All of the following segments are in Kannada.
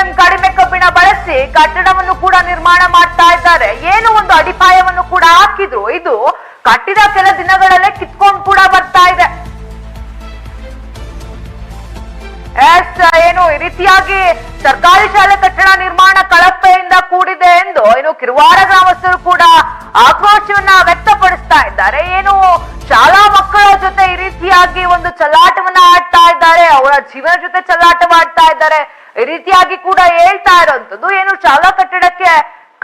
ಎಂಎಂ ಕಡಿಮೆ ಕಬ್ಬಿಣ ಬಳಸಿ ಕಟ್ಟಡವನ್ನು ಕೂಡ ನಿರ್ಮಾಣ ಮಾಡ್ತಾ ಇದ್ದಾರೆ. ಏನು ಒಂದು ಅಡಿಪಾಯವನ್ನು ಕೂಡ ಹಾಕಿದ್ರು? ಇದು ಕಟ್ಟಿದ ಕೆಲ ದಿನಗಳಲ್ಲೇ ಕಿತ್ಕೊಂಡು ಕೂಡ ಬರ್ತಾ ಇದೆ. ಏನು ಈ ರೀತಿಯಾಗಿ ಸರ್ಕಾರಿ ಶಾಲೆ ಕಟ್ಟಡ ನಿರ್ಮಾಣ ಕಳಪೆಯಿಂದ ಕೂಡಿದೆ ಎಂದು ಏನು ಕಿರುವಾರ ಗ್ರಾಮಸ್ಥರು ಕೂಡ ಆಕ್ರೋಶವನ್ನ ವ್ಯಕ್ತಪಡಿಸ್ತಾ ಇದ್ದಾರೆ. ಏನು ಶಾಲಾ ಮಕ್ಕಳ ಜೊತೆ ಈ ರೀತಿಯಾಗಿ ಒಂದು ಚಲ್ಲಾಟವನ್ನ ಆಡ್ತಾ ಇದ್ದಾರೆ. ಅವರ ಜೀವನ ಜೊತೆ ಚಲ್ಲಾಟವಾಡ್ತಾ ಇದ್ದಾರೆ. ರೀತಿಯಾಗಿ ಕೂಡ ಹೇಳ್ತಾ ಇರೋಂಥದ್ದು ಏನು ಶಾಲಾ ಕಟ್ಟಡಕ್ಕೆ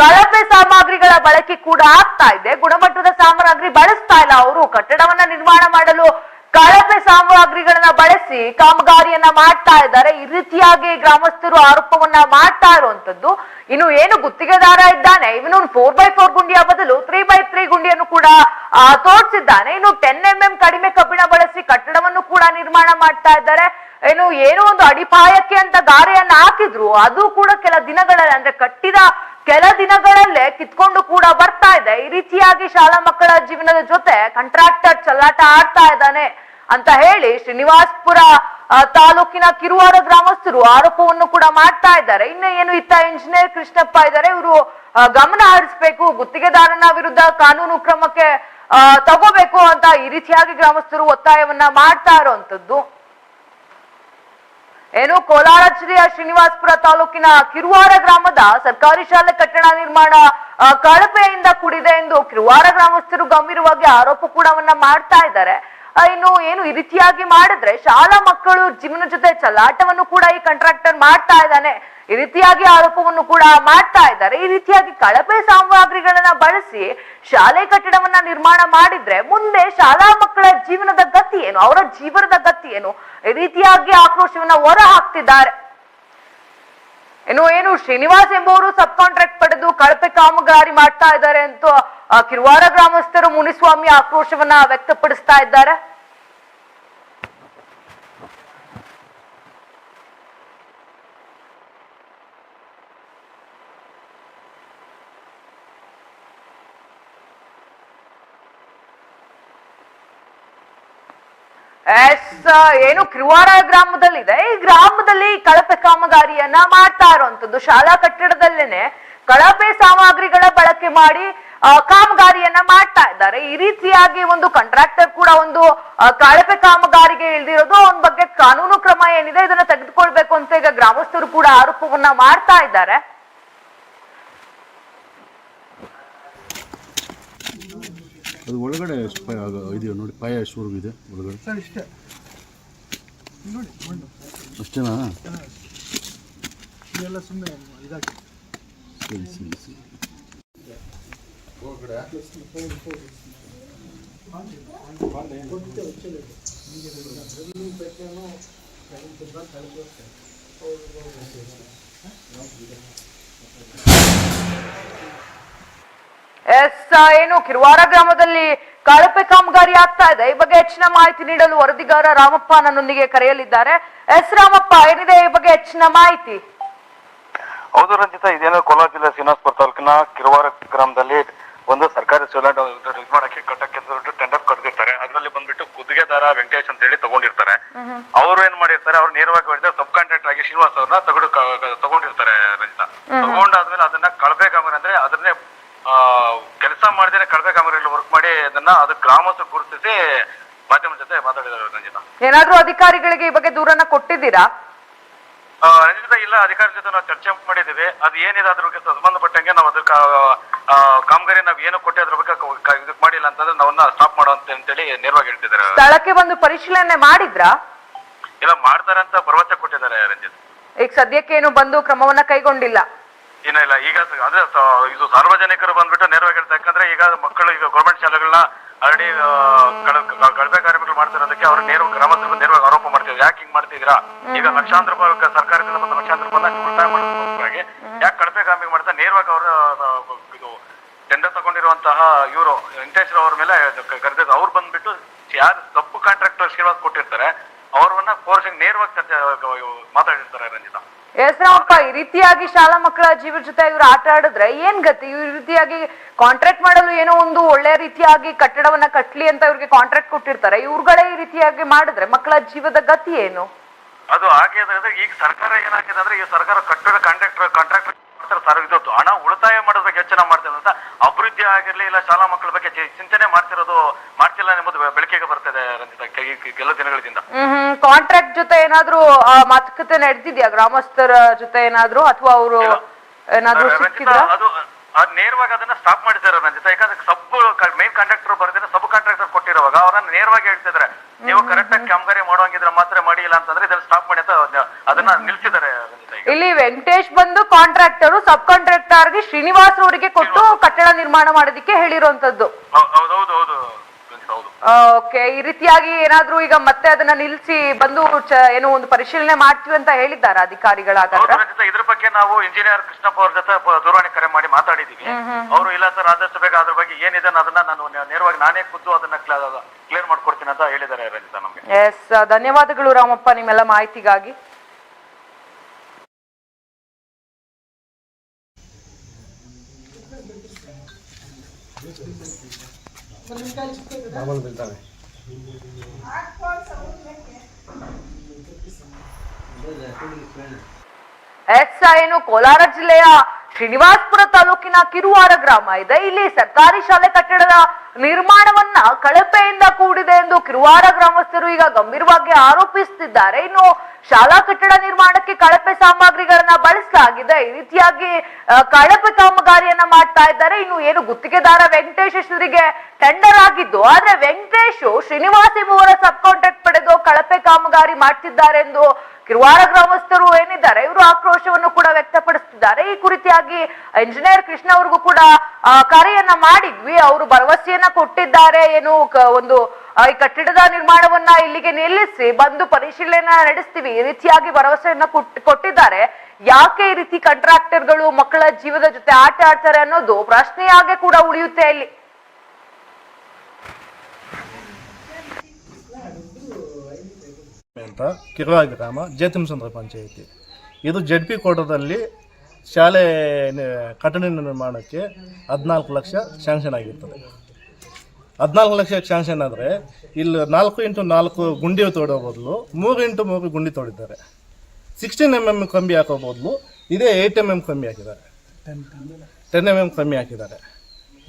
ಕಳಪೆ ಸಾಮಗ್ರಿಗಳ ಬಳಕೆ ಕೂಡ ಆಗ್ತಾ ಇದೆ. ಗುಣಮಟ್ಟದ ಸಾಮಗ್ರಿ ಬಳಸ್ತಾ ಇಲ್ಲ ಅವರು. ಕಟ್ಟಡವನ್ನ ನಿರ್ಮಾಣ ಮಾಡಲು ಕಳಪೆ ಸಾಮಗ್ರಿಗಳನ್ನ ಬಳಸಿ ಕಾಮಗಾರಿಯನ್ನ ಮಾಡ್ತಾ ಇದ್ದಾರೆ. ಈ ರೀತಿಯಾಗಿ ಗ್ರಾಮಸ್ಥರು ಆರೋಪವನ್ನ ಮಾಡ್ತಾ ಇರುವಂತದ್ದು ಇನ್ನು ಏನು ಗುತ್ತಿಗೆದಾರ ಇದ್ದಾನೆ? ಇವನು ಫೋರ್ ಬೈ ಫೋರ್ ಗುಂಡಿಯ ಬದಲು ತ್ರೀ ಬೈ ತ್ರೀ ಗುಂಡಿಯನ್ನು ಕೂಡ ತೋರಿಸಿದ್ದಾನೆ. ಇನ್ನು ಟೆನ್ ಎಂ ಎಂ ಕಡಿಮೆ ಕಬ್ಬಿಣ ಬಳಸಿ ಕಟ್ಟಡವನ್ನು ಕೂಡ ನಿರ್ಮಾಣ ಮಾಡ್ತಾ ಇದ್ದಾರೆ. ಏನು, ಏನೋ ಒಂದು ಅಡಿಪಾಯಕ್ಕೆ ಅಂತ ಗಾರೆಯನ್ನ ಹಾಕಿದ್ರು. ಅದು ಕೂಡ ಕೆಲ ದಿನಗಳಲ್ಲಿ ಅಂದ್ರೆ ಕಟ್ಟಿದ ಕೆಲ ದಿನಗಳಲ್ಲೇ ಕಿತ್ಕೊಂಡು ಕೂಡ ಬರ್ತಾ ಇದೆ. ಈ ರೀತಿಯಾಗಿ ಶಾಲಾ ಮಕ್ಕಳ ಜೀವನದ ಜೊತೆ ಕಂಟ್ರಾಕ್ಟರ್ ಚಲ್ಲಾಟ ಆಡ್ತಾ ಇದ್ದಾನೆ ಅಂತ ಹೇಳಿ ಶ್ರೀನಿವಾಸ್ಪುರ ತಾಲೂಕಿನ ಕಿರುವಾರ ಗ್ರಾಮಸ್ಥರು ಆರೋಪವನ್ನು ಕೂಡ ಮಾಡ್ತಾ ಇದ್ದಾರೆ. ಇನ್ನು ಏನು ಇತ್ತ ಇಂಜಿನಿಯರ್ ಕೃಷ್ಣಪ್ಪ ಇದ್ದಾರೆ, ಇವರು ಗಮನ ಹರಿಸ್ಬೇಕು, ಗುತ್ತಿಗೆದಾರನ ವಿರುದ್ಧ ಕಾನೂನು ಕ್ರಮಕ್ಕೆ ತಗೋಬೇಕು ಅಂತ ಈ ರೀತಿಯಾಗಿ ಗ್ರಾಮಸ್ಥರು ಒತ್ತಾಯವನ್ನ ಮಾಡ್ತಾ ಇರುವಂತದ್ದು ಏನು ಕೋಲಾರ ಜಿಲ್ಲೆಯ ಶ್ರೀನಿವಾಸಪುರ ತಾಲೂಕಿನ ಕಿರುವಾರ ಗ್ರಾಮದ ಸರ್ಕಾರಿ ಶಾಲೆ ಕಟ್ಟಡ ನಿರ್ಮಾಣ ಕಳಪೆಯಿಂದ ಕೂಡಿದೆ ಎಂದು ಕಿರುವಾರ ಗ್ರಾಮಸ್ಥರು ಗಂಭೀರವಾಗಿ ಆರೋಪ ಕೂಡವನ್ನ ಮಾಡ್ತಾ ಇದ್ದಾರೆ. ಇನ್ನು ಏನು ಈ ರೀತಿಯಾಗಿ ಮಾಡಿದ್ರೆ ಶಾಲಾ ಮಕ್ಕಳು ಜೀವನ ಜೊತೆ ಚಲಾಟವನ್ನು ಕೂಡ ಈ ಕಾಂಟ್ರಾಕ್ಟರ್ ಮಾಡ್ತಾ ಇದ್ದಾನೆ. ಈ ರೀತಿಯಾಗಿ ಆರೋಪವನ್ನು ಕೂಡ ಮಾಡ್ತಾ ಇದ್ದಾರೆ. ಈ ರೀತಿಯಾಗಿ ಕಳಪೆ ಸಾಮಗ್ರಿಗಳನ್ನ ಬಳಸಿ ಶಾಲೆ ಕಟ್ಟಡವನ್ನ ನಿರ್ಮಾಣ ಮಾಡಿದ್ರೆ ಮುಂದೆ ಶಾಲಾ ಮಕ್ಕಳ ಜೀವನದ ಗತಿ ಏನು, ಅವರ ಜೀವನದ ಗತಿ ಏನು, ಈ ರೀತಿಯಾಗಿ ಆಕ್ರೋಶವನ್ನ ಹೊರ ಹಾಕ್ತಿದ್ದಾರೆ. ಇನ್ನು ಏನು ಶ್ರೀನಿವಾಸ್ ಎಂಬುವರು ಸಬ್ ಕಾಂಟ್ರಾಕ್ಟ್ ಪಡೆದು ಕಳಪೆ ಕಾಮಗಾರಿ ಮಾಡ್ತಾ ಇದ್ದಾರೆ ಅಂತ ಕಿರುವಾರ ಗ್ರಾಮಸ್ಥರು ಮುನಿಸ್ವಾಮಿ ಆಕ್ರೋಶವನ್ನ ವ್ಯಕ್ತಪಡಿಸ್ತಾ ಇದ್ದಾರೆ ಎಸ್ ಏನು ಕ್ರಿವಾರ ಗ್ರಾಮದಲ್ಲಿದೆ. ಈ ಗ್ರಾಮದಲ್ಲಿ ಕಳಪೆ ಕಾಮಗಾರಿಯನ್ನ ಮಾಡ್ತಾ ಇರುವಂತದ್ದು. ಶಾಲಾ ಕಟ್ಟಡದಲ್ಲೇನೆ ಕಳಪೆ ಸಾಮಗ್ರಿಗಳ ಬಳಕೆ ಮಾಡಿ ಕಾಮಗಾರಿಯನ್ನ ಮಾಡ್ತಾ ಇದ್ದಾರೆ. ಈ ರೀತಿಯಾಗಿ ಒಂದು ಕಾಂಟ್ರಾಕ್ಟರ್ ಕೂಡ ಒಂದು ಕಳಪೆ ಕಾಮಗಾರಿಗೆ ಇಳ್ದಿರೋದು ಅವನ ಬಗ್ಗೆ ಕಾನೂನು ಕ್ರಮ ಏನಿದೆ ಇದನ್ನ ತೆಗೆದುಕೊಳ್ಬೇಕು ಅಂತ ಈಗ ಗ್ರಾಮಸ್ಥರು ಕೂಡ ಆರೋಪವನ್ನ ಮಾಡ್ತಾ ಇದ್ದಾರೆ. ಅದು ಒಳಗಡೆ ಇದೆಯೋ ನೋಡಿ ಪಾಯ ಶೋರೂಮ್ ಇದೆ ಒಳಗಡೆ. ಸರ್ ಇಷ್ಟೇ. ನೋಡಿ ಮಣ್ಣು ಅಷ್ಟೇನಾ? ಇದೆಲ್ಲ ಸುಮ್ಮನೆ ಇದಾಗಿ. ಸರಿ ಸರಿ ಸರಿ. ಎಸ್ ಏನು ಕಿರುವಾರ ಗ್ರಾಮದಲ್ಲಿ ಕಳಪೆ ಕಾಮಗಾರಿ ಆಗ್ತಾ ಇದೆ. ಈ ಬಗ್ಗೆ ಹೆಚ್ಚಿನ ಮಾಹಿತಿ ನೀಡಲು ವರದಿಗಾರ ರಾಮಪ್ಪ ನನ್ನೊಂದಿಗೆ ಕರೆಯಲಿದ್ದಾರೆ. ಎಸ್ ರಾಮಪ್ಪ ಏನಿದೆ ಈ ಬಗ್ಗೆ ಹೆಚ್ಚಿನ ಮಾಹಿತಿ? ಹೌದು ರಂಜಿತಾ ಇದೇನು ಕೋಲಾರ ಜಿಲ್ಲೆ ಶ್ರೀನಿವಾಸಪುರ ತಾಲೂಕಿನ ಕಿರುವಾರ ಗ್ರಾಮದಲ್ಲಿ ಒಂದು ಸರ್ಕಾರಿ ಸೌಲಭ್ಯ ಮಾಡಕ್ಕೆ ಕಟ್ಟಕ್ಕೆ ಟೆಂಡರ್ ಕರೆದಿರ್ತಾರೆ ಅದರಲ್ಲಿ ಬಂದ್ಬಿಟ್ಟು ಗುತ್ತಿಗೆದಾರ ವೆಂಕಟೇಶ್ ಅಂತ ಹೇಳಿ ತಗೊಂಡಿರ್ತಾರೆ. ಅವ್ರು ಏನ್ ಮಾಡಿರ್ತಾರೆ ಅವ್ರು ನೇರವಾಗಿ ಹೇಳಿದ್ರೆ ಸಬ್ ಕಾಂಟ್ರಾಕ್ಟ್ ಆಗಿ ಶ್ರೀನಿವಾಸ್ ಅವ್ರನ್ನ ತಗೊಂಡು ತಗೊಂಡಿರ್ತಾರೆ ರಂಜಿತಾ. ತಗೊಂಡಾದ್ಮೇಲೆ ಅದನ್ನ ಕಳಪೆ ಕಾಮಗಾರಿ ಅಂದ್ರೆ ಅದನ್ನೇ ಕೆಲಸ ಮಾಡಿದ್ರೆ ಕಳಪೆ ಕಾಮಗಾರಿಯಲ್ಲಿ ವರ್ಕ್ ಮಾಡಿ ಅದನ್ನ ಅದು ಗ್ರಾಮಸ್ಥರು ಗುರುತಿಸಿ ಮಾಧ್ಯಮ ಜೊತೆ ಮಾತಾಡಿದ್ದಾರೆ ರಂಜಿತಾ ಏನಾದ್ರೂ ಅಧಿಕಾರಿಗಳಿಗೆ ಈ ಬಗ್ಗೆ ದೂರನ್ನ ಕೊಟ್ಟಿದ್ದೀರಾ? ರಂಜಿತ ಇಲ್ಲ ಅಧಿಕಾರಿ ಜೊತೆ ನಾವು ಚರ್ಚೆ ಮಾಡಿದ್ದೀವಿ. ಅದು ಏನಿದೆ ಅದ್ರ ಬಗ್ಗೆ ಸಂಬಂಧಪಟ್ಟಂಗೆ ನಾವು ಅದ್ರ ಕಾಮಗಾರಿ ನಾವು ಏನು ಕೊಟ್ಟೆ ಅದ್ರ ಬಗ್ಗೆ ಕ- ಮಾಡಿಲ್ಲ ಅಂತಂದ್ರೆ ನಾವನ್ನ ಸ್ಟಾಪ್ ಮಾಡೋ ಅಂತ ಹೇಳಿ ನೇರವಾಗಿ ಹೇಳ್ತಿದ್ದಾರೆ. ಸ್ಥಳಕ್ಕೆ ಬಂದು ಪರಿಶೀಲನೆ ಮಾಡಿದ್ರಾ? ಇಲ್ಲ ಮಾಡ್ತಾರೆ ಅಂತ ಭರವಸೆ ಕೊಟ್ಟಿದ್ದಾರೆ ರಂಜಿತ್. ಈಗ ಸದ್ಯಕ್ಕೆ ಏನು ಬಂದು ಕ್ರಮವನ್ನ ಕೈಗೊಂಡಿಲ್ಲ. ಏನಿಲ್ಲ ಇಲ್ಲ ಈಗ ಅಂದ್ರೆ ಇದು ಸಾರ್ವಜನಿಕರು ಬಂದ್ಬಿಟ್ಟು ನೇರವಾಗಿ ಹೇಳ್ತಾರೆ ಯಾಕಂದ್ರೆ ಈಗ ಮಕ್ಕಳು ಈಗ ಗೌರ್ಮೆಂಟ್ ಶಾಲೆಗಳನ್ನ ಆಲ್ರೆಡಿ ಕಳಪೆ ಕಾರ್ಮಿಕರು ಮಾಡ್ತಿರೋದಕ್ಕೆ ಅವ್ರು ನೇರ ಗ್ರಾಮಸ್ಥರ ನೇರವಾಗಿ ಆರೋಪ ಮಾಡ್ತಿದ್ರು ಯಾಕೆ ಹಿಂಗ್ ಮಾಡ್ತಿದ್ದೀರಾ? ಈಗ ಲಕ್ಷಾಂತರ ರೂಪಾಯಿ ಸರ್ಕಾರದಿಂದ ಬಂದ ಲಕ್ಷಾಂತರ ರೂಪಾಯಿ ಉಳಿತಾಯ ಮಾಡೋದಕ್ಕೋಸ್ಕರವಾಗಿ ಯಾಕೆ ಕಳಪೆ ಕಾರ್ಮಿಕ ಮಾಡ್ತಾರೆ ನೇರವಾಗಿ ಅವರ ಇದು ಟೆಂಡರ್ ತಗೊಂಡಿರುವಂತಹ ಇವರು ವೆಂಕಟೇಶ್ವರ ಅವ್ರ ಮೇಲೆ ಕರೆದಿದ್ದು ಅವ್ರು ಬಂದ್ಬಿಟ್ಟು ಯಾರು ತಪ್ಪು ಕಾಂಟ್ರಾಕ್ಟರ್ ಶ್ರೀವಾಸ್ ಕೊಟ್ಟಿರ್ತಾರೆ ಅವ್ರನ್ನ ಫೋರ್ಸಿಂಗ್ ನೇರವಾಗಿ ಮಾತಾಡಿರ್ತಾರೆ ರಂಜಿತಾ. ಎಸ್ ರಾಮಪ್ಪ ಈ ರೀತಿಯಾಗಿ ಶಾಲಾ ಮಕ್ಕಳ ಜೀವನ ಜೊತೆ ಇವ್ರು ಆಟ ಆಡಿದ್ರೆ ಏನ್ ಗತಿ? ಈ ರೀತಿಯಾಗಿ ಕಾಂಟ್ರಾಕ್ಟ್ ಮಾಡಲು ಏನೋ ಒಂದು ಒಳ್ಳೆ ರೀತಿಯಾಗಿ ಕಟ್ಟಡವನ್ನ ಕಟ್ಲಿ ಅಂತ ಇವ್ರಿಗೆ ಕಾಂಟ್ರಾಕ್ಟ್ ಕೊಟ್ಟಿರ್ತಾರೆ. ಇವ್ರುಗಳೇ ಈ ರೀತಿಯಾಗಿ ಮಾಡಿದ್ರೆ ಮಕ್ಕಳ ಜೀವದ ಗತಿ ಏನು? ಅದು ಹಾಗೆ ಈಗ ಸರ್ಕಾರ ಏನಾಗಿದೆ ಅಂದ್ರೆ ಈ ಸರ್ಕಾರ ಕಟ್ಟಡ ಕಾಂಟ್ರಾಕ್ಟರ್ ಕಾಂಟ್ರಾಕ್ಟರ್ ಸರ್ ಇದು ಹಣ ಉಳಿತಾಯ ಮಾಡೋದ್ರ ಬಗ್ಗೆ ಹೆಚ್ಚಿನ ಮಾಡ್ತಿಲ್ಲ ಅಂತ ಅಭಿವೃದ್ಧಿ ಆಗಿರ್ಲಿ ಇಲ್ಲ ಶಾಲಾ ಮಕ್ಕಳ ಬಗ್ಗೆ ಚಿಂತನೆ ಮಾಡ್ತಿರೋದು ಮಾಡ್ತಿಲ್ಲ ಎಂಬುದು ಬೆಳಕಿಗೆ ಬರ್ತದೆ ರಂಜಿತಾ ಕೆ- ಕೆಲವು ದಿನಗಳಿಂದ. ಕಾಂಟ್ರಾಕ್ಟ್ ಜೊತೆ ಏನಾದ್ರೂ ಮಾತುಕತೆ ನಡೆದಿದ್ಯಾ? ಗ್ರಾಮಸ್ಥರ ಜೊತೆ ಏನಾದ್ರು? ಅಥವಾ ಅವರು ಏನಾದ್ರು ಅದು ಅದ್ ನೇರವಾಗಿ ಅದನ್ನ ಸ್ಟಾಪ್ ಮಾಡಿದ್ದಾರೆ ರಂಜಿತಾ. ಯಾಕಂದ್ರೆ ಸಬ್ ಮೇನ್ ಕಾಂಟ್ರಾಕ್ಟರ್ ಬರ್ದಿದ್ರೆ ಸಬ್ ಕಾಂಟ್ರಾಕ್ಟರ್ ಕೊಟ್ಟಿರುವಾಗ ಅವರನ್ನ ನೇರವಾಗಿ ಹೇಳ್ತಿದ್ದಾರೆ. ನೀವು ಕರೆಕ್ಟ್ ಆಗಿ ಕಾಮಗಾರಿ ಮಾಡುವಂಗಿದ್ರೆ ಮಾತ್ರ ಮಾಡಿ ಇಲ್ಲ ಅಂತಂದ್ರೆ ಇದನ್ನ ಸ್ಟಾಪ್ ಮಾಡಿ ಅಂತ ಅದನ್ನ ನಿಲ್ಸಿದ್ದಾರೆ. ಇಲ್ಲಿ ವೆಂಕಟೇಶ್ ಬಂದು ಕಾಂಟ್ರಾಕ್ಟರ್ ಸಬ್ ಕಾಂಟ್ರಾಕ್ಟರ್ಗೆ ಶ್ರೀನಿವಾಸ್ ರೋಡ್ಗೆ ಕೊಟ್ಟು ಕಟ್ಟಡ ನಿರ್ಮಾಣ ಮಾಡೋದಕ್ಕೆ ಹೇಳಿರುವಂತದ್ದು ಹೌ- ಹೌದು ಹೌದು ಹೌದು ಹೌದು. ಓಕೆ ಈ ರೀತಿಯಾಗಿ ಏನಾದ್ರೂ ಈಗ ಮತ್ತೆ ಅದನ್ನ ನಿಲ್ಸಿ ಬಂದು ಏನೋ ಒಂದು ಪರಿಶೀಲನೆ ಮಾಡ್ತೀವಿ ಅಂತ ಹೇಳಿದ್ದಾರೆ ಅಧಿಕಾರಿಗಳಾಗಾದ್ರೆ ರಂಜಿತ ಇದ್ರ ಬಗ್ಗೆ ನಾವು ಇಂಜಿನಿಯರ್ ಕೃಷ್ಣಪ್ಪ ಅವ್ರ ಜೊತೆ ದೂರವಾಣಿ ಕರೆ ಮಾಡಿ ಮಾತಾಡಿದೀವಿ. ಅವರು ಇಲ್ಲ ಸರ್ ಆದಷ್ಟು ಬೇಗ ಅದ್ರ ಬಗ್ಗೆ ಏನಿದೆ ಅದನ್ನ ನಾನು ನೇರವಾಗಿ ನಾನೇ ಖುದ್ದು ಅದನ್ನ ಕ್ಲಿಯರ್ ಮಾಡ್ಕೊಡ್ತೀನಿ ಅಂತ ಹೇಳಿದ್ದಾರೆ ನಮ್ಗೆ. ಎಸ್ ಧನ್ಯವಾದಗಳು ರಾಮಪ್ಪ ನಿಮ್ಮೆಲ್ಲ ಮಾಹಿತಿಗಾಗಿ. ಎಸ್ ಏನು ಕೋಲಾರ ಜಿಲ್ಲೆಯ ಶ್ರೀನಿವಾಸಪುರ ತಾಲೂಕಿನ ಕಿರುವಾರ ಗ್ರಾಮ ಇದೆ. ಇಲ್ಲಿ ಸರ್ಕಾರಿ ಶಾಲೆ ಕಟ್ಟಡದ ನಿರ್ಮಾಣವನ್ನ ಕಳಪೆಯಿಂದ ಕೂಡಿದೆ ಎಂದು ಕಿರುವಾರ ಗ್ರಾಮಸ್ಥರು ಈಗ ಗಂಭೀರವಾಗಿ ಆರೋಪಿಸುತ್ತಿದ್ದಾರೆ. ಇನ್ನು ಶಾಲಾ ಕಟ್ಟಡ ನಿರ್ಮಾಣಕ್ಕೆ ಕಳಪೆ ಸಾಮಗ್ರಿಗಳನ್ನ ಬಳಸಲಾಗಿದೆ. ಈ ರೀತಿಯಾಗಿ ಕಳಪೆ ಕಾಮಗಾರಿಯನ್ನ ಮಾಡ್ತಾ ಇದ್ದಾರೆ. ಇನ್ನು ಏನು ಗುತ್ತಿಗೆದಾರ ವೆಂಕಟೇಶ್ ಹೆಸರಿಗೆ ಟೆಂಡರ್ ಆಗಿದ್ದು, ಆದ್ರೆ ವೆಂಕಟೇಶ್ ಶ್ರೀನಿವಾಸ್ ಎಂಬುವರ ಸಬ್ ಕಾಂಟ್ರಾಕ್ಟ್ ಪಡೆದು ಕಳಪೆ ಕಾಮಗಾರಿ ಮಾಡ್ತಿದ್ದಾರೆ ಎಂದು ಕಿರುವಾರ ಗ್ರಾಮಸ್ಥರು ಏನಿದ್ದಾರೆ, ಇವರು ಆಕ್ರೋಶವನ್ನು ಕೂಡ ವ್ಯಕ್ತಪಡಿಸುತ್ತಿದ್ದಾರೆ ಈ ಕುರಿತಾಗಿ ಇಂಜಿನಿಯರ್ ಕೃಷ್ಣ ಅವ್ರಿಗೂ ಕೂಡ ಕಾರ್ಯನ್ನ ಮಾಡಿದ್ವಿ. ಅವರು ಭರವಸೆಯನ್ನ ಕೊಟ್ಟಿದ್ದಾರೆ. ಏನು ಒಂದು ಈ ಕಟ್ಟಡದ ನಿರ್ಮಾಣವನ್ನ ಇಲ್ಲಿಗೆ ನಿಲ್ಲಿಸಿ ಬಂದು ಪರಿಶೀಲನೆ ನಡೆಸ್ತೀವಿ. ಈ ರೀತಿಯಾಗಿ ಭರವಸೆಯನ್ನ ಕೊಟ್- ಕೊಟ್ಟಿದ್ದಾರೆ. ಯಾಕೆ ಈ ರೀತಿ ಕಾಂಟ್ರಾಕ್ಟರ್ಗಳು ಮಕ್ಕಳ ಜೀವದ ಜೊತೆ ಆಟ ಆಡ್ತಾರೆ ಅನ್ನೋದು ಪ್ರಶ್ನೆಯಾಗೆ ಕೂಡ ಉಳಿಯುತ್ತೆ ಇಲ್ಲಿ. ಅಂತ ಕಿರುವಾ ಗ್ರಾಮ ಪಂಚಾಯಿತಿ. ಇದು ಜಡ್ ಪಿ ಕೋಟದಲ್ಲಿ ಶಾಲೆ ಕಟ್ಟಡ ನಿರ್ಮಾಣಕ್ಕೆ ಹದಿನಾಲ್ಕು ಲಕ್ಷ ಸ್ಯಾಂಕ್ಷನ್ ಆಗಿರ್ತದೆ. ಹದಿನಾಲ್ಕು ಲಕ್ಷ ಶಾಂಕ್ಷನ್ ಆದರೆ ಇಲ್ಲಿ ನಾಲ್ಕು ಇಂಟು ನಾಲ್ಕು ಗುಂಡಿ ತೋಡೋ ಬದಲು, ಮೂರು ಇಂಟು ಮೂರು ಗುಂಡಿ ತೋಡಿದ್ದಾರೆ. ಸಿಕ್ಸ್ಟೀನ್ ಎಂ ಎಂ ಕಂಬಿ ಹಾಕೋ ಬದಲು, ಇದೇ ಏಯ್ಟ್ ಎಂ ಎಂ ಕಂಬಿ ಹಾಕಿದ್ದಾರೆ. ಟೆನ್ ಎಂ ಎಂ ಕಮ್ಮಿ ಹಾಕಿದ್ದಾರೆ.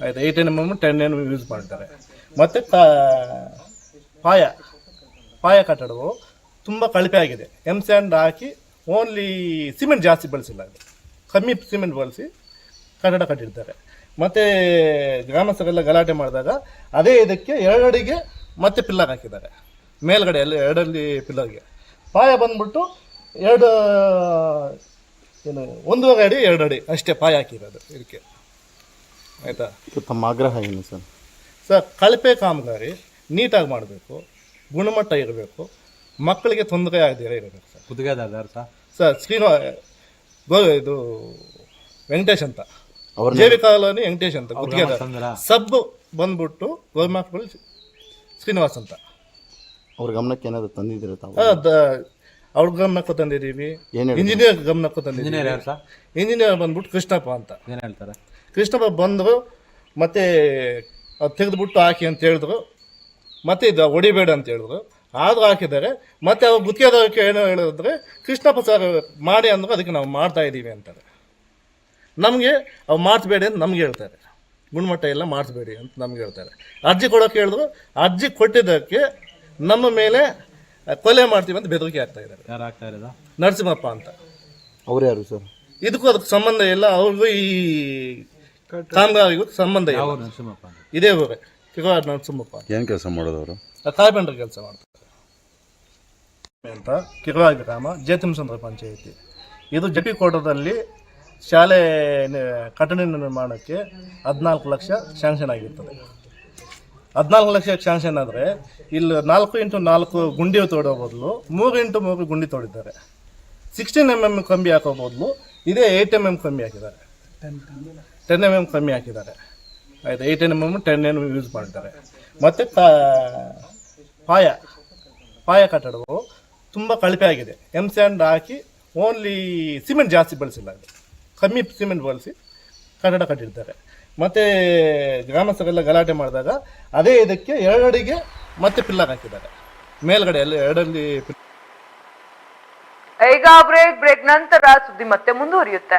ಆಯ್ತು eight M M ten M use ಮಾಡ್ತಾರೆ. ಮತ್ತು ಪಾಯ ಪಾಯ ಕಟ್ಟಡವು ತುಂಬ ಕಳಪೆ ಆಗಿದೆ. ಎಂ ಸ್ಯಾಂಡ್ ಹಾಕಿ ಓನ್ಲಿ ಸಿಮೆಂಟ್ ಜಾಸ್ತಿ ಬಳಸಿಲ್ಲ. ಕಮ್ಮಿ ಸಿಮೆಂಟ್ ಬಳಸಿ ಕಟ್ಟಡ ಕಟ್ಟಿರ್ತಾರೆ. ಮತ್ತು ಗ್ರಾಮಸ್ಥರೆಲ್ಲ ಗಲಾಟೆ ಮಾಡಿದಾಗ ಅದೇ ಇದಕ್ಕೆ ಎರಡಡಿಗೆ ಮತ್ತೆ ಪಿಲ್ಲರ್ ಹಾಕಿದ್ದಾರೆ. ಮೇಲ್ಗಡೆ ಅಲ್ಲಿ ಎರಡಲ್ಲಿ ಪಿಲ್ಲರ್ಗೆ. ಪಾಯ ಬಂದ್ಬಿಟ್ಟು ಎರಡು ಏನು ಒಂದೂವರೆ ಅಡಿ ಎರಡು ಅಡಿ ಅಷ್ಟೇ ಪಾಯ ಹಾಕಿರೋದು ಇದಕ್ಕೆ. ಆಯಿತಾ? ತಮ್ಮ ಆಗ್ರಹ ಏನು ಸರ್? ಸರ್ ಕಳಪೆ ಕಾಮಗಾರಿ ನೀಟಾಗಿ ಮಾಡಬೇಕು ಗುಣಮಟ್ಟ ಇರಬೇಕು ಮಕ್ಕಳಿಗೆ ತೊಂದರೆ ಆಗದಿರ ಇರಬೇಕು ಸರ್. ಗುತ್ತಿಗೆದಾರ ಸರ್. ಗೋ ಇದು ವೆಂಕಟೇಶ್ ಅಂತ. ಅವ್ರನ್ನ- ಜೆ ವಿ ಕಾಲೋನಿ ವೆಂಕಟೇಶ್ ಅಂತ ಗುತ್ತಿಗೆದಾರ. ಸಬ್ ಬಂದ್ಬಿಟ್ಟು ಗೋರ್ಮಾಕ್ಬಲ್ ಶ್ರೀನಿವಾಸ್ ಅಂತ. ಅವ್ರ ಗಮನಕ್ಕೆ ಏನಾದ್ರು ತಂದಿದ್ದೀರ ತಾವು? ಆ, ದ- ಅವ್ರ ಗಮನಕ್ಕೂ ತಂದಿದ್ದೀವಿ. ಏನ್ ಹೇಳಿದ್ರು? ಇಂಜಿನಿಯರ್ ಗಮನಕ್ಕೂ ಇಂಜಿನಿಯರ್ ತಂದಿದ್ದೀವಿ ಯಾರು ಸರ್? ಇಂಜಿನಿಯರ್ ಬಂದ್ಬಿಟ್ಟು ಕೃಷ್ಣಪ್ಪ ಅಂತ. ಏನು ಹೇಳ್ತಾರೆ? ಕೃಷ್ಣಪ್ಪ ಬಂದರು ಮತ್ತೆ ಅದು ತೆಗೆದುಬಿಟ್ಟು ಹಾಕಿ ಅಂತ ಹೇಳಿದ್ರು. ಮತ್ತೆ ಇದು ಹೊಡಿಬೇಡ ಅಂತ ಹೇಳಿದ್ರು. ಆದರೂ ಹಾಕಿದ್ದಾರೆ. ಮತ್ತೆ ಅವ್ರು ಗುತ್ತಿಗೆದಾರಕ್ಕೆ ಏನು ಹೇಳಿದ್ರೆ ಕೃಷ್ಣಪ್ಪ ಸರ್ ಮಾಡಿ ಅಂದ್ರೆ ಅದಕ್ಕೆ ನಾವು ಮಾಡ್ತಾ ಇದ್ದೀವಿ ಅಂತಾರೆ. ನಮಗೆ ಅವು ಮಾಡಿಸ್ಬೇಡಿ ಅಂತ ನಮ್ಗೆ ಹೇಳ್ತಾರೆ. ಗುಣಮಟ್ಟ ಎಲ್ಲ ಮಾಡಿಸ್ಬೇಡಿ ಅಂತ ನಮ್ಗೆ ಹೇಳ್ತಾರೆ. ಅರ್ಜಿ ಕೊಡೋಕೆ ಹೇಳಿದ್ರು ಅರ್ಜಿ ಕೊಟ್ಟಿದ್ದಕ್ಕೆ ನಮ್ಮ ಮೇಲೆ ಕೊಲೆ ಮಾಡ್ತೀವಿ ಅಂತ ಬೆದರಿಕೆ ಆಗ್ತಾ ಇದ್ದಾರೆ. ಯಾರು ಆಗ್ತಾ ಇರೋದು? ನರಸಿಂಹಪ್ಪ ಅಂತ. ಅವ್ರು ಯಾರು ಸರ್? ಇದಕ್ಕೂ ಅದಕ್ಕೆ ಸಂಬಂಧ ಇಲ್ಲ ಅವ್ರಿಗೂ ಈ ಕಾಮಗಾರಿಗೂ ಸಂಬಂಧ ಇಲ್ಲ. ನರಸಿಂಹಪ್ಪ ಅಂತ? ಇದೇ ಊರೇ ಕಿರುವಾಡ ನರಸಿಂಹಪ್ಪ ಏನು ಕೆಲಸ ಮಾಡೋದು ಅವರು ಕಾರ್ಪೆಂಟರ್ ಕೆಲಸ ಮಾಡ್ತಾರೆ. ಅಂತ ಕಿರುವಾ ಗ್ರಾಮ ಜಯತಿಂಸಂದ್ರ ಪಂಚಾಯಿತಿ. ಇದು ಜಟಿ ಕೋಟದಲ್ಲಿ ಶಾಲೆ ಕಟ್ಟಡ ನಿರ್ಮಾಣಕ್ಕೆ ಹದಿನಾಲ್ಕು ಲಕ್ಷ ಶಾಂಕ್ಷನ್ ಆಗಿರ್ತದೆ. ಹದಿನಾಲ್ಕು ಲಕ್ಷ ಶಾಂಕ್ಷನ್ ಆದರೆ ಇಲ್ಲಿ ನಾಲ್ಕು ಇಂಟು ನಾಲ್ಕು ಗುಂಡಿ ತೋಡೋ ಬದಲು, ಮೂರು ಇಂಟು ಮೂರು ಗುಂಡಿ ತೋಡಿದ್ದಾರೆ. ಸಿಕ್ಸ್ಟೀನ್ ಎಂ ಎಂ ಕಮ್ಮಿ ಹಾಕೋ ಬದಲು, ಇದೇ ಏಯ್ಟ್ ಎಂ ಎಂ ಕಮ್ಮಿ ಹಾಕಿದ್ದಾರೆ. ಟೆನ್ ಎಂ ಎಂ ಕಮ್ಮಿ ಹಾಕಿದ್ದಾರೆ. ಆಯ್ತು? Eight M M ten M use ಮಾಡ್ತಾರೆ. ಮತ್ತು ಪಾಯ ಪಾಯ ಕಟ್ಟಡವು ತುಂಬ ಕಳಪೆ ಆಗಿದೆ. ಎಂ ಸ್ಯಾಂಡ್ ಹಾಕಿ ಓನ್ಲಿ ಸಿಮೆಂಟ್ ಜಾಸ್ತಿ ಬಳಸಿಲ್ಲ. ಕಮ್ಮಿ ಸಿಮೆಂಟ್ ಬಳಸಿ ಕಟ್ಟಡ ಕಟ್ಟಿರ್ತಾರೆ. ಮತ್ತು ಗ್ರಾಮಸ್ಥರೆಲ್ಲ ಗಲಾಟೆ ಮಾಡಿದಾಗ ಅದೇ ಇದಕ್ಕೆ ಎರಡಡಿಗೆ ಮತ್ತೆ ಪಿಲ್ಲರ್ ಹಾಕಿದ್ದಾರೆ. ಮೇಲ್ಗಡೆ ಅಲ್ಲಿ ಎರಡಲ್ಲಿ ಈಗ ಬ್ರೇಕ್ ಬ್ರೇಕ್ ನಂತರ ಸುದ್ದಿ ಮತ್ತೆ ಮುಂದುವರಿಯುತ್ತೆ.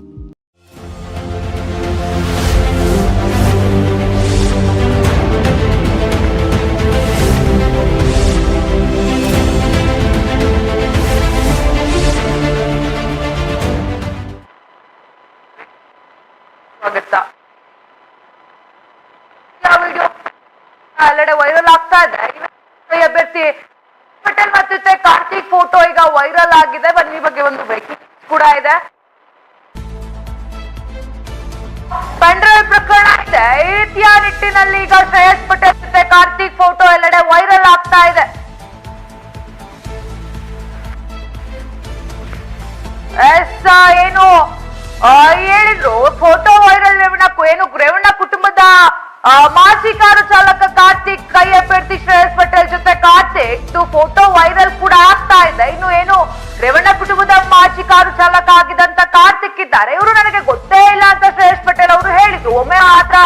ಅಭ್ಯರ್ಥಿ ಪಟೇಲ್ ಮತ್ತು ಕಾರ್ತಿಕ್ ಫೋಟೋ ಈಗ ವೈರಲ್ ಆಗಿದೆ. ಬನ್ನಿ ಬಗ್ಗೆ ಒಂದು ಬ್ರೇಕಿಂಗ್ ಕೂಡ ಇದೆ. ಪೆಂಡ್ರೈವ್ ಪ್ರಕರಣ ಇದೆ. ರೀತಿಯ ನಿಟ್ಟಿನಲ್ಲಿ ಈಗ ಶ್ರೇಯಸ್ ಪಟೇಲ್ ಜೊತೆ ಕಾರ್ತಿಕ್ ಫೋಟೋ ಎಲ್ಲೆಡೆ ವೈರಲ್ ಆಗ್ತಾ ಇದೆ. ಎಸ್ ಏನು ಹೇಳಿದ್ರು. ಫೋಟೋ ವೈರಲ್ ರೇವಣ್ಣ ಏನು ರೇವಣ್ಣ ಕುಟುಂಬದ ಮಾಜಿ ಕಾರು ಚಾಲಕ ಕಾರ್ತಿಕ್ ಕೈ ಅಭ್ಯರ್ಥಿ ಶ್ರೇಯಸ್ ಪಟೇಲ್ ಜೊತೆ ಕಾರ್ತಿಕ್ ಫೋಟೋ ವೈರಲ್ ಕೂಡ ಆಗ್ತಾ ಇದೆ. ಇನ್ನು ಏನು ರೇವಣ್ಣ ಕುಟುಂಬದ ಮಾಜಿ ಕಾರು ಚಾಲಕ ಆಗಿದಂತ ಕಾರ್ತಿಕ್ ಇದ್ದಾರೆ. ಇವರು ನನಗೆ ಗೊತ್ತೇ ಇಲ್ಲ ಅಂತ ಶ್ರೇಯಸ್ ಪಟೇಲ್ ಅವರು ಹೇಳಿದ್ರು. ಒಮ್ಮೆ ಮಾತ್ರ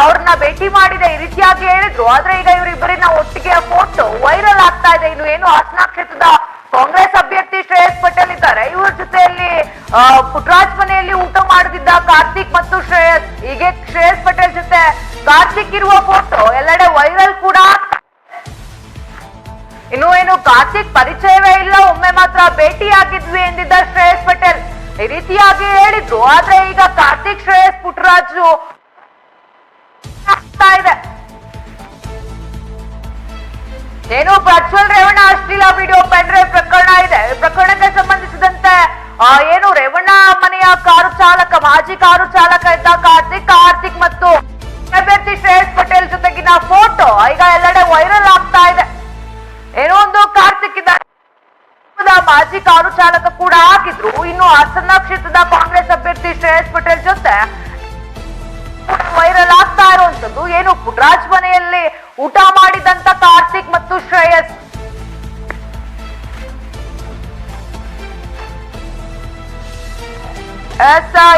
ಅವ್ರನ್ನ ಭೇಟಿ ಮಾಡಿದೆ ಈ ರೀತಿಯಾಗಿ ಹೇಳಿದ್ರು. ಆದ್ರೆ ಈಗ ಇವರಿಬ್ಬರಿನ ಒಟ್ಟಿಗೆ ಫೋಟೋ ವೈರಲ್ ಆಗ್ತಾ ಇದೆ. ಇನ್ನು ಏನು ಹಾಸನ ಕ್ಷೇತ್ರದ ಕಾಂಗ್ರೆಸ್ ಅಭ್ಯರ್ಥಿ ಶ್ರೇಯಸ್ ಪಟೇಲ್ ಇದ್ದಾರೆ. ಇವರ ಜೊತೆಯಲ್ಲಿ ಪುಟ್ರಾಜ್ ಮನೆಯಲ್ಲಿ ಊಟ ಮಾಡುತ್ತಿದ್ದ ಕಾರ್ತಿಕ್ ಮತ್ತು ಶ್ರೇಯಸ್. ಹೀಗೆ ಶ್ರೇಯಸ್ ಪಟೇಲ್ ಜೊತೆ ಕಾರ್ತಿಕ್ ಇರುವ ಫೋಟೋ ಎಲ್ಲೆಡೆ ವೈರಲ್ ಕೂಡ. ಇನ್ನು ಏನು, ಕಾರ್ತಿಕ್ ಪರಿಚಯವೇ ಇಲ್ಲ. ಒಮ್ಮೆ ಮಾತ್ರ ಭೇಟಿಯಾಗಿದ್ವಿ ಎಂದಿದ್ದ ಶ್ರೇಯಸ್ ಪಟೇಲ್. ಈ ರೀತಿಯಾಗಿ ಹೇಳಿದ್ರು. ಆದ್ರೆ ಈಗ ಕಾರ್ತಿಕ್, ಶ್ರೇಯಸ್, ಪುಟ್ರಾಜು ಇದೆ. ಏನು ಪ್ರಜ್ವಲ್ ರೇವಣ್ಣ ಅಶ್ಲೀಲ ವಿಡಿಯೋ ಪೆಂಡ್ರೈವ್ ಪ್ರಕರಣ ಇದೆ. ಪ್ರಕರಣಕ್ಕೆ ಸಂಬಂಧಿಸಿದಂತೆ ಏನು ರೇವಣ್ಣ ಮನೆಯ ಕಾರು ಚಾಲಕ, ಮಾಜಿ ಕಾರು ಚಾಲಕ ಇದ್ದ ಕಾರ್ತಿಕ್ ಕಾರ್ತಿಕ್ ಮತ್ತು ಅಭ್ಯರ್ಥಿ ಶ್ರೇಯಸ್ ಪಟೇಲ್ ಜೊತೆಗಿನ ಫೋಟೋ ಈಗ ಎಲ್ಲೆಡೆ ವೈರಲ್ ಆಗ್ತಾ ಇದೆ. ಏನೋ ಒಂದು ಕಾರ್ತಿಕ್ ಇದ್ದ ಮಾಜಿ ಕಾರು ಚಾಲಕ ಕೂಡ ಆಗಿದ್ರು. ಇನ್ನು ಹಾಸನ ಕ್ಷೇತ್ರದ ಕಾಂಗ್ರೆಸ್ ಅಭ್ಯರ್ಥಿ ಶ್ರೇಯಸ್ ಪಟೇಲ್ ಜೊತೆ ವೈರಲ್ ಆಗ್ತಾ ಇರುವಂತದ್ದು. ಏನು ಪುಟ್ರಾಜ್ ಮನೆಯಲ್ಲಿ ಊಟ ಮಾಡಿದಂತ ಕಾರ್ತಿಕ್ ಮತ್ತು ಶ್ರೇಯಸ್.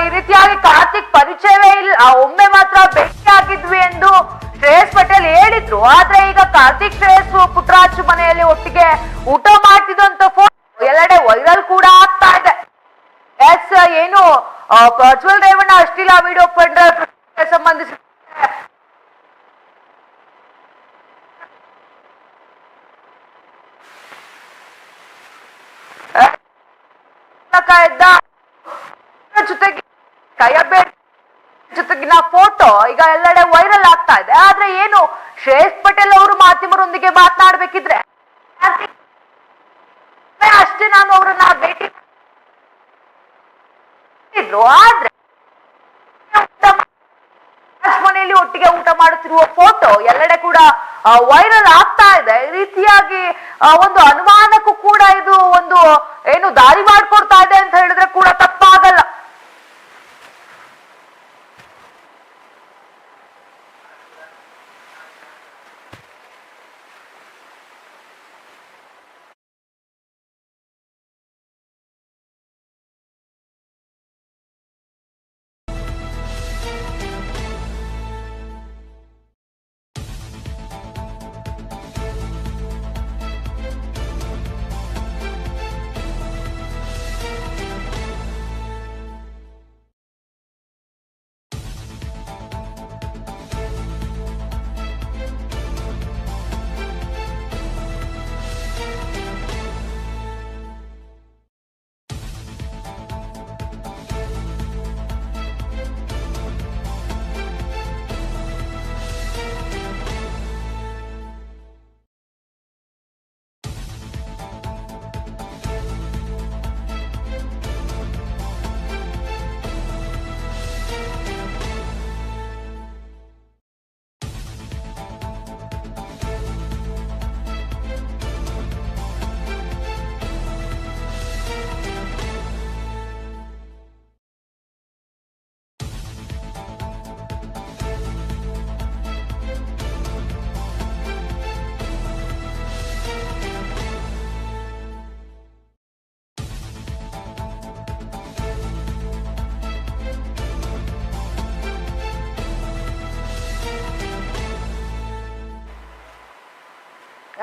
ಈ ರೀತಿಯಾಗಿ ಕಾರ್ತಿಕ್ ಪರಿಚಯವೇ ಇಲ್ಲ. ಒಮ್ಮೆ ಮಾತ್ರ ಭೇಟಿಯಾಗಿದ್ವಿ ಎಂದು ಶ್ರೇಯಸ್ ಪಟೇಲ್ ಹೇಳಿದ್ರು. ಆದ್ರೆ ಈಗ ಕಾರ್ತಿಕ್ ಶ್ರೇಯಸ್ ಪುಟ್ರಾಜ್ ಮನೆಯಲ್ಲಿ ಒಟ್ಟಿಗೆ ಊಟ ಮಾಡ್ತಿದ್ದಂತ ಫೋಟೋ ಎಲ್ಲೆಡೆ ವೈರಲ್ ಕೂಡ ಆಗ್ತಾ ಇದೆ. ಎಸ್ ಏನು ಪ್ರಜ್ವಲ್ ರೇವಣ್ಣ ಅಷ್ಟಿಲ್ಲ ವಿಡಿಯೋ ಪಂಡ್ರೆ ಸಂಬಂಧಿಸಿ ಜೊತೆಗಿನ ಫೋಟೋ ಈಗ ಎಲ್ಲೆಡೆ ವೈರಲ್ ಆಗ್ತಾ ಇದೆ. ಆದ್ರೆ ಏನು ಶ್ರೇಯಸ್ ಪಟೇಲ್ ಅವರು ಮಾಧ್ಯಮರೊಂದಿಗೆ ಮಾತನಾಡ್ಬೇಕಿದ್ರೆ ಅಷ್ಟೇ ನಾನು ಅವರನ್ನ ಭೇಟಿ ಆದ್ರೆ ಮನೆಯಲ್ಲಿ ಒಟ್ಟಿಗೆ ಊಟ ಮಾಡುತ್ತಿರುವ ಫೋಟೋ ಎಲ್ಲೆಡೆ ಕೂಡ ವೈರಲ್ ಆಗ್ತಾ ಇದೆ. ಈ ರೀತಿಯಾಗಿ ಒಂದು ಅನುಮಾನಕ್ಕೂ ಕೂಡ ಇದು ಒಂದು, ಏನು ದಾರಿ ಮಾಡ್ಕೊಡ್ತಾ ಇದೆ ಅಂತ ಹೇಳಿದ್ರೆ ಕೂಡ ತಪ್ಪಾಗಲ್ಲ.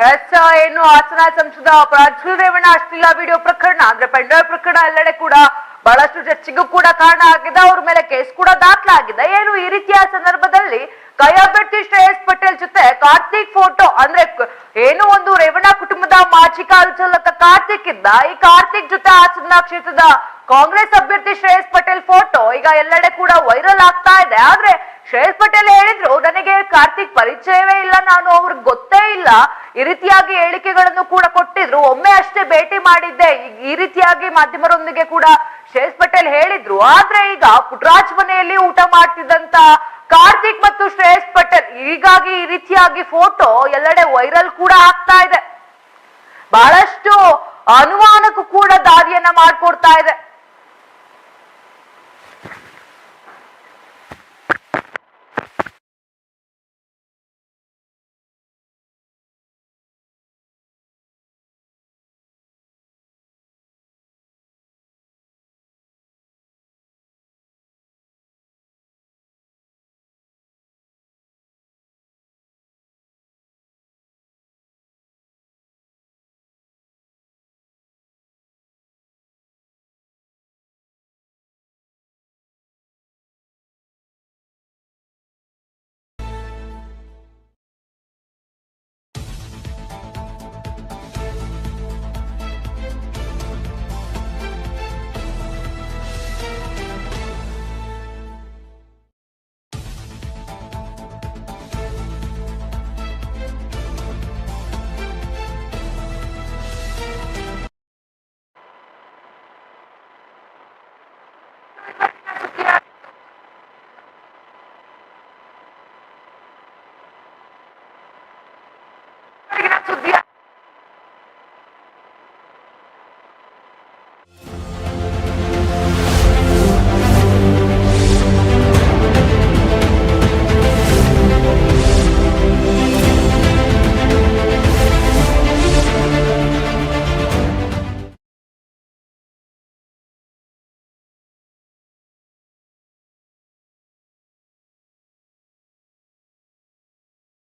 ಏನು ಹಾಸನ ಸಂಸದ ಪ್ರಜ್ವಲ್ ರೇವಣ್ಣ ಅಶ್ಲೀಲ ವಿಡಿಯೋ ಪ್ರಕರಣ, ಅಂದ್ರೆ ಪೆಂಡ್ರಾಯ್ ಪ್ರಕರಣ ಎಲ್ಲೆಡೆ ಕೂಡ ಬಹಳಷ್ಟು ಚರ್ಚೆಗೂ ಕೂಡ ಕಾರಣ ಆಗಿದೆ. ಅವ್ರ ಮೇಲೆ ಕೇಸ್ ಕೂಡ ದಾಖಲಾಗಿದೆ. ಏನು ಈ ರೀತಿಯ ಸಂದರ್ಭದಲ್ಲಿ ಕೈ ಅಭ್ಯರ್ಥಿ ಶ್ರೇಯಸ್ ಪಟೇಲ್ ಜೊತೆ ಕಾರ್ತಿಕ್ ಫೋಟೋ ಅಂದ್ರೆ ಏನು ಒಂದು ರೇವಣ್ಣ ಕುಟುಂಬದ ಮಾಜಿ ಚಾಲಕ ಕಾರ್ತಿಕ್ ಇದ್ದ ಈ ಕಾರ್ತಿಕ್ ಜೊತೆ ಹಾಸನ ಕ್ಷೇತ್ರದ ಕಾಂಗ್ರೆಸ್ ಅಭ್ಯರ್ಥಿ ಶ್ರೇಯಸ್ ಪಟೇಲ್ ಫೋಟೋ ಈಗ ಎಲ್ಲೆಡೆ ಕೂಡ ವೈರಲ್ ಆಗ್ತಾ ಇದೆ. ಆದ್ರೆ ಶ್ರೇಯಸ್ ಪಟೇಲ್ ಹೇಳಿದ್ರು, ನನಗೆ ಕಾರ್ತಿಕ್ ಪರಿಚಯವೇ ಇಲ್ಲ, ನಾನು ಅವ್ರಿಗೆ ಗೊತ್ತೇ ಇಲ್ಲ. ಈ ರೀತಿಯಾಗಿ ಹೇಳಿಕೆಗಳನ್ನು ಕೂಡ ಕೊಟ್ಟಿದ್ರು. ಒಮ್ಮೆ ಅಷ್ಟೇ ಭೇಟಿ ಮಾಡಿದ್ದೆ. ಈ- ರೀತಿಯಾಗಿ ಮಾಧ್ಯಮರೊಂದಿಗೆ ಕೂಡ ಶ್ರೇಯಸ್ ಪಟೇಲ್ ಹೇಳಿದ್ರು. ಆದ್ರೆ ಈಗ ಪುಟ್ರಾಜ್ ಮನೆಯಲ್ಲಿ ಊಟ ಮಾಡ್ತಿದ್ದಂತ ಕಾರ್ತಿಕ್ ಮತ್ತು ಶ್ರೇಯಸ್ ಪಟೇಲ್, ಹೀಗಾಗಿ ಈ ರೀತಿಯಾಗಿ ಫೋಟೋ ಎಲ್ಲೆಡೆ ವೈರಲ್ ಕೂಡ ಆಗ್ತಾ ಇದೆ. ಬಹಳಷ್ಟು ಅನುಮಾನಕ್ಕೂ ಕೂಡ ದಾರಿಯನ್ನ ಮಾಡ್ಕೊಡ್ತಾ ಇದೆ.